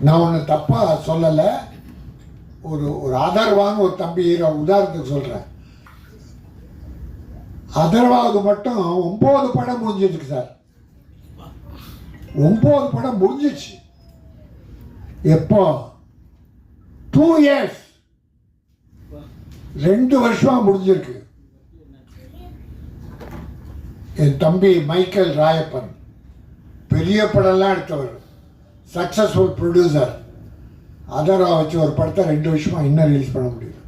நான் ஒன்று தப்பாக சொல்லலை. ஒரு ஒரு அதர்வான்னு ஒரு தம்பி உதாரணத்துக்கு சொல்கிறேன் அதர்வாவது மட்டும் ஒம்பது படம் முடிஞ்சிருக்கு சார். ஒம்பது படம் முடிஞ்சிச்சு. எப்போ? டூ இயர்ஸ் ரெண்டு வருஷமா முடிஞ்சிருக்கு. என் தம்பி மைக்கேல் ராயப்பன். பெரிய படம்லாம் எடுத்தவர். சக்ஸஸ்ஃபுல் ப்ரொடியூசர் அதரா வச்சு ஒரு படத்தை ரெண்டு வருஷமாக இன்னும் ரிலீஸ் பண்ண முடியல.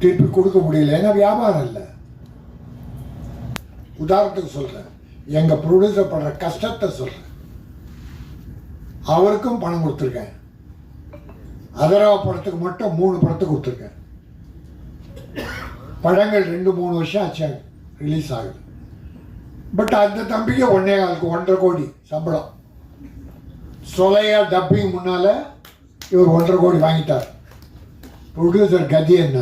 திருப்பி கொடுக்க முடியல. ஏன்னா வியாபாரம் இல்லை. உதாரணத்துக்கு சொல்கிறேன் எங்கள் ப்ரொடியூசர் படுற கஷ்டத்தை சொல்கிறேன் அவருக்கும் பணம் கொடுத்துருக்கேன். அதரா படத்துக்கு மட்டும் மூணு படத்துக்கு கொடுத்துருக்கேன். படங்கள் ரெண்டு மூணு வருஷம் ஆச்சு ரிலீஸ் ஆகுது. பட் அந்த தம்பிக்கு ஒன்னே காலுக்கு ஒன்றரை கோடி சம்பளம். சொலையா டப்பிங் முன்னால இவர் ஒன்றரை கோடி வாங்கிட்டார். ப்ரொடியூசர் கதி என்ன?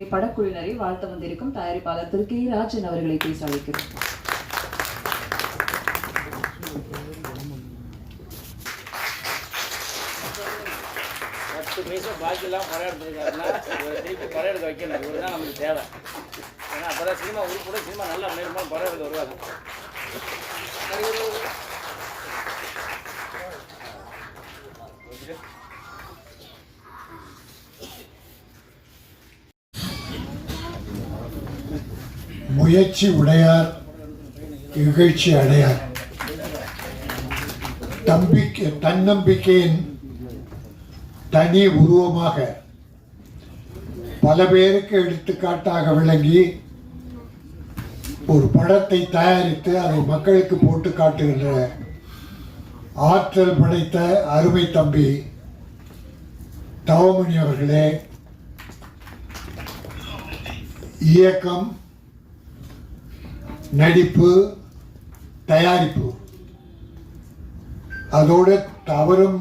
படக்குழுவினரை வாழ்த்த வந்திருக்கும் தயாரிப்பாளர் திரு கே ராஜன் அவர்களை பேச அழைக்கிறோம். பத்து பைசா பாக்கியெல்லாம் படம் எடுத்துருக்காருன்னா இவரை திருப்பி படம் எடுக்க வைக்கணும். இவர் தான் நமக்கு தேவை. ஏன்னா அப்போ தான் சினிமா உருப்பட சினிமா நல்லா மேலும் படம் எடுக்க வருவாங்க முயற்சி உடையார் இகழ்ச்சி அடையார். தம்பிக்கை தன்னம்பிக்கையின் தனி உருவமாக பல பேருக்கு எடுத்துக்காட்டாக விளங்கி ஒரு படத்தை தயாரித்து அதை மக்களுக்கு போட்டு காட்டுகின்ற ஆற்றல் படைத்த அருமை தம்பி தவமணி அவர்களே. இயக்கம் நடிப்பு தயாரிப்பு. அதோடு தவறும்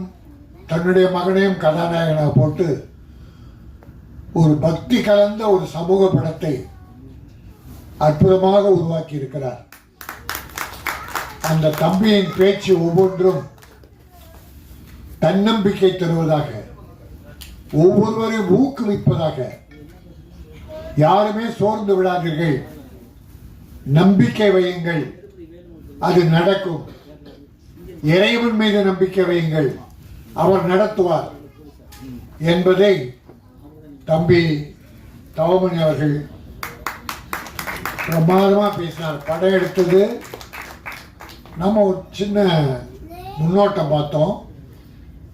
தன்னுடைய மகனையும் கதாநாயகனாக போட்டு ஒரு பக்தி கலந்த ஒரு சமூக படத்தை அற்புதமாக உருவாக்கி இருக்கிறார் அந்த தம்பியின் பேச்சு ஒவ்வொன்றும் தன்னம்பிக்கை தருவதாக ஒவ்வொருவரையும் ஊக்குவிப்பதாக யாருமே சோர்ந்து விடாதீர்கள். நம்பிக்கை வையுங்கள். அது நடக்கும். இறைவன் மீது நம்பிக்கை வையுங்கள். அவர் நடத்துவார் என்பதை தம்பி தவமணி அவர்கள் பிரமாதமாக பேசினார். படம் எடுத்தது நம்ம ஒரு சின்ன முன்னோட்டம் பார்த்தோம்.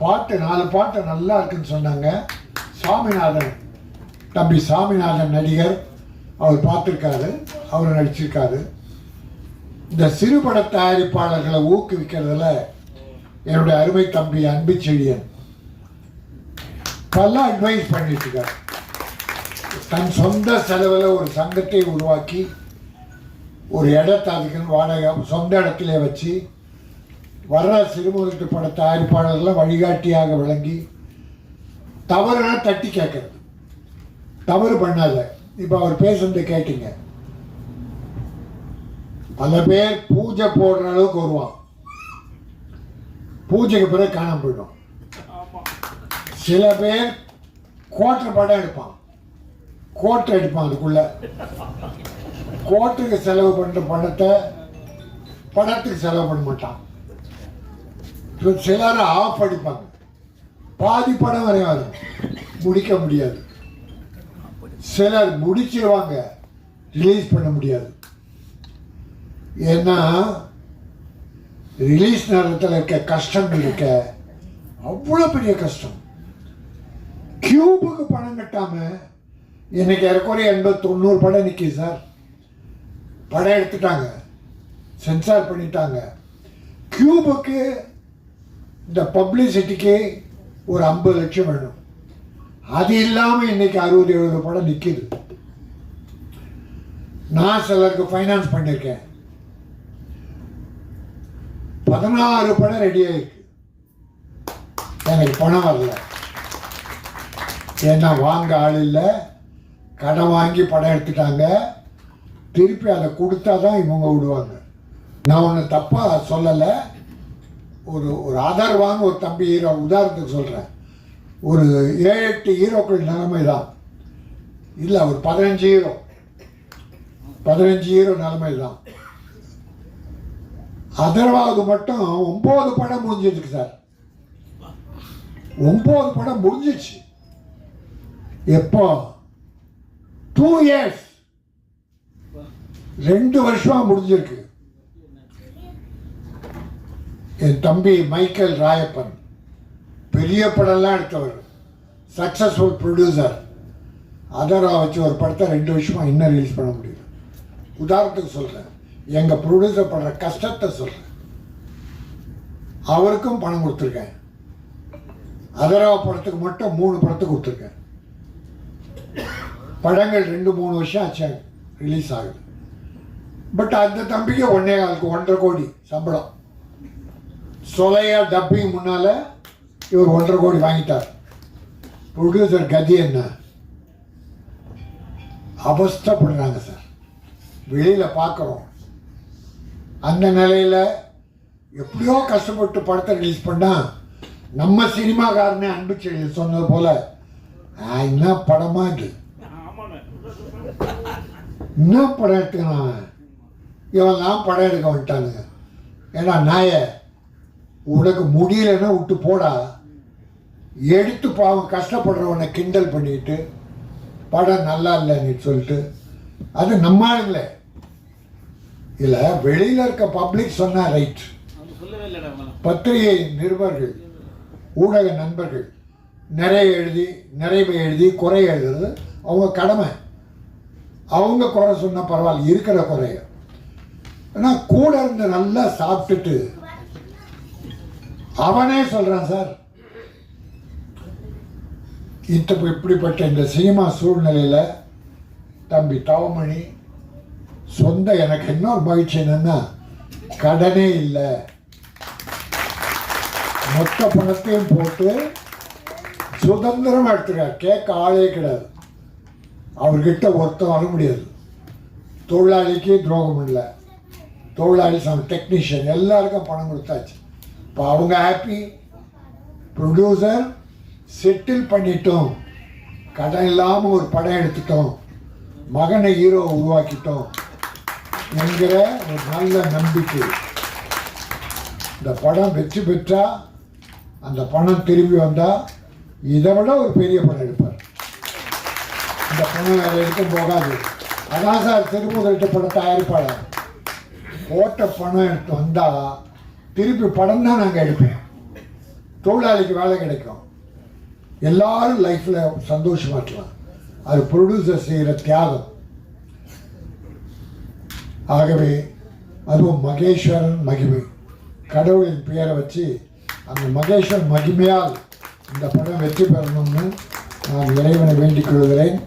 பாட்டு நாலு பாட்டு நல்லா இருக்குன்னு சொன்னாங்க. சாமிநாதன் தம்பி சாமிநாதன் நடிகர் அவர் பார்த்துருக்காரு அவர் நடிச்சிருக்காரு. இந்த சிறுபட தயாரிப்பாளர்களை ஊக்குவிக்கிறதுல என்னுடைய அருமை தம்பி அன்பு செழியன். பல அட்வைஸ் பண்ணிட்டு இருக்கார் தன் சொந்த செலவில் ஒரு சங்கத்தை உருவாக்கி ஒரு இடத்தை அதுக்குன்னு வாடகை சொந்த இடத்துல வச்சு வர்ற சிறுமுகத்து பட தயாரிப்பாளர்களை வழிகாட்டியாக விளங்கி தவறுனா தட்டி கேட்கறது. தவறு பண்ணாத. இப்போ அவர் பேசுறது கேட்டீங்க. பல பேர் பூஜை போடுற அளவுக்கு வருவான் பூஜைக்கு பிறகு காணாம போயிடும். சில பேர் கோட்டை படம் எடுப்பான். கோட்டை எடுப்பான் அதுக்குள்ள. கோட்டுக்கு செலவு பண்ணுற பணத்தை படத்துக்கு செலவு பண்ண மாட்டான். சிலர் ஆஃப் அடிப்பாங்க. பாதி படம் வரும். முடிக்க முடியாது. சிலர் முடிச்சிருவாங்க. ரிலீஸ் பண்ண முடியாது. ஏன்னா ரிலீஸ் நேரத்தில் இருக்க கஷ்டங்கள் இருக்க அவ்வளோ பெரிய கஷ்டம். கியூபுக்கு பணம் கட்டாமல் இன்னைக்கு ஏறக்குறைய எண்பது தொண்ணூறு படம் நிற்கிது சார். படம் எடுத்துட்டாங்க. சென்சார் பண்ணிட்டாங்க. கியூபுக்கு இந்த பப்ளிசிட்டிக்கு ஒரு ஐம்பது லட்சம் வேணும். அது இல்லாமல் இன்னைக்கு அறுபது எழுபது படம் நிற்கிது நான் சிலருக்கு ஃபைனான்ஸ் பண்ணியிருக்கேன் பதினாறு படம் ரெடி ஆயிருக்கு. எனக்கு பணம் வரல. ஏன்னா வாங்க ஆள் இல்லை. கடன் வாங்கி படம் எடுத்துட்டாங்க. திருப்பி அதை கொடுத்தா தான் இவங்க விடுவாங்க. நான் ஒன்று தப்பாக சொல்லலை. ஒரு ஒரு ஆதார் வாங்க ஒரு தம்பி ஹீரோ உதாரணத்துக்கு சொல்கிறேன் ஒரு ஏழு எட்டு ஹீரோக்கள் நிலைமை தான் இல்லை ஒரு பதினஞ்சு ஹீரோ பதினஞ்சு ஹீரோ நிலைமை தான் அதர்வாவுக்கு மட்டும் ஒம்பது படம் முடிஞ்சிருக்கு சார். ஒம்பது படம் முடிஞ்சிச்சு. எப்போ? டூ இயர்ஸ் ரெண்டு வருஷமா முடிஞ்சிருக்கு. என் தம்பி மைக்கேல் ராயப்பன். பெரிய படம்லாம் எடுத்தவர். சக்ஸஸ்ஃபுல் ப்ரொடியூசர் அதரா வச்சு ஒரு படத்தை ரெண்டு வருஷமாக இன்னும் ரிலீஸ் பண்ண முடியல. உதாரணத்துக்கு சொல்கிறேன் எங்கள் ப்ரொடியூசர் பண்ணுற கஷ்டத்தை சொல்கிறேன் அவருக்கும் பணம் கொடுத்துருக்கேன். அதரா படத்துக்கு மட்டும் மூணு படத்துக்கு கொடுத்துருக்கேன். படங்கள் ரெண்டு மூணு வருஷம் ஆச்சு ரிலீஸ் ஆகுது. பட் அந்த தம்பிக்கு ஒன்றே காலுக்கு ஒன்றரை கோடி சம்பளம். சொலையா டப்பிங் முன்னால் இவர் ஒன்றரை கோடி வாங்கிட்டார். ப்ரொடியூசர் கதி என்ன? அவஸ்தப்படுறாங்க சார். வெளியில் பார்க்குறோம் அந்த நிலையில் எப்படியோ கஷ்டப்பட்டு படத்தை ரிலீஸ் பண்ணால் நம்ம சினிமாக்காரனே அன்பு சொன்னது போல் "ஆ, என்ன படமா இது? என்ன படம் எடுத்துக்கிறான் இவன்லாம் படம் எடுக்க வந்துட்டானுங்க. ஏன்னா நாய உனக்கு முடியலன்னா விட்டு போடா. எடுத்து பாவம் கஷ்டப்படுறவனை கிண்டல் பண்ணிட்டு படம் நல்லா இல்லைன்னு சொல்லிட்டு அது நம்ம ஆளுங்களே இல்லை வெளியில் இருக்க பப்ளிக் சொன்னா ரைட் பத்திரிகை நிருபர்கள் ஊடக நண்பர்கள் நிறைய எழுதி நிறைவு எழுதி குறை எழுதுறது அவங்க கடமை. அவங்க குறை சொன்னால் பரவாயில்ல இருக்கிற குறைய. ஆனால் கூட இருந்து நல்லா சாப்பிட்டுட்டு அவனே சொல்கிறான் சார் இந்த இப்படிப்பட்ட இந்த சினிமா சூழ்நிலையில் தம்பி தவமணி சொந்த எனக்கு இன்னொரு மகிழ்ச்சி என்னென்னா கடனே இல்லை. மொத்த பணத்தையும் போட்டு சுதந்திரமாக எடுத்துக்கிறார். கேட்க ஆளே கிடையாது. அவர்கிட்ட ஒருத்தம் வர முடியாது. தொழிலாளிக்கு துரோகம் இல்லை. தொழிலாளி சம் டெக்னீஷியன் எல்லாருக்கும் பணம் கொடுத்தாச்சு. இப்போ அவங்க ஹாப்பி ப்ரொடியூசர் செட்டில் பண்ணிட்டோம். கடன் இல்லாமல் ஒரு படம் எடுத்துட்டோம். மகனை ஹீரோ உருவாக்கிட்டோம். என்கிற ஒரு நல்ல நம்பிக்கை. இந்த படம் வெற்றி பெற்றா அந்த பணம் திரும்பி வந்தால் இதை விட ஒரு பெரிய படம் எடுப்பார். இந்த பணம் வேறு எதுக்கும் போகாது. அதான் சார் திருமுதலிட்ட படம் தயாரிப்பாளர். போட்ட பணம் எடுத்து வந்தால் திருப்பி படம் தான் நாங்கள் எடுப்போம். தொழிலாளிக்கு வேலை கிடைக்கும். எல்லாரும் லைஃப்பில் சந்தோஷமா அது ப்ரொடியூசர் செய்கிற தியாகம். ஆகவே அதுவும் மகேஸ்வரன் மகிமை. கடவுளின் பெயரை வச்சு அந்த மகேஸ்வரன் மகிமையால் இந்த படம் வெற்றி பெறணும்னு நான் இறைவனை வேண்டிக் கொள்கிறேன்.